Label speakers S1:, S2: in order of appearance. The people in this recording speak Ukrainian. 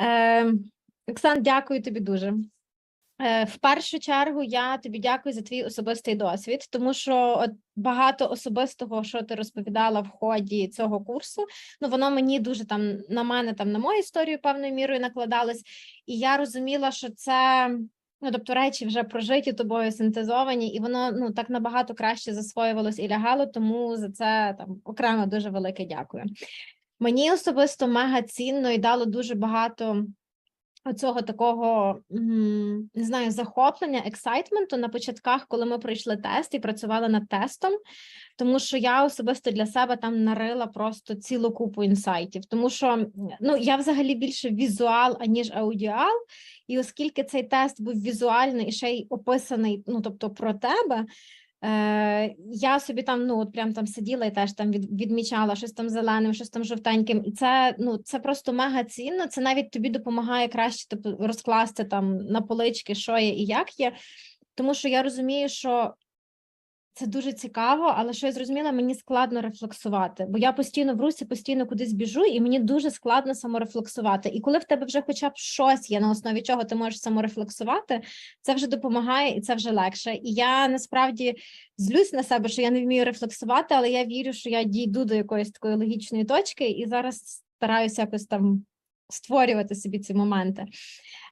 S1: Е, Оксан, дякую тобі дуже. Е, В першу чергу я тобі дякую за твій особистий досвід, тому що от багато особистого, що ти розповідала в ході цього курсу, ну воно мені дуже там на мене, там на мою історію певною мірою накладалось, і я розуміла, що це. Ну, тобто речі вже прожиті тобою, синтезовані, і воно ну так набагато краще засвоювалось і лягало. Тому за це там окремо дуже велике дякую. Мені особисто мега цінно і дало дуже багато оцього такого не знаю, захоплення, ексайтменту на початках, коли ми пройшли тест і працювали над тестом. Тому що я особисто для себе там нарила просто цілу купу інсайтів. Тому що ну я взагалі більше візуал, аніж аудіал. І оскільки цей тест був візуальний і ще й описаний, ну тобто про тебе. Е, я собі там, ну от прям там сиділа і теж там від, відмічала щось там зеленим, щось там жовтеньким, і це ну це просто мега цінно. Це навіть тобі допомагає краще типу, розкласти там на полички, що є і як є. Тому що я розумію, що це дуже цікаво, але що я зрозуміла, мені складно рефлексувати, бо я постійно в русі, постійно кудись біжу, і мені дуже складно саморефлексувати. І коли в тебе вже хоча б щось є, на основі чого ти можеш саморефлексувати, це вже допомагає і це вже легше. І я насправді злюсь на себе, що я не вмію рефлексувати, але я вірю, що я дійду до якоїсь такої логічної точки, і зараз стараюся якось там створювати собі ці моменти.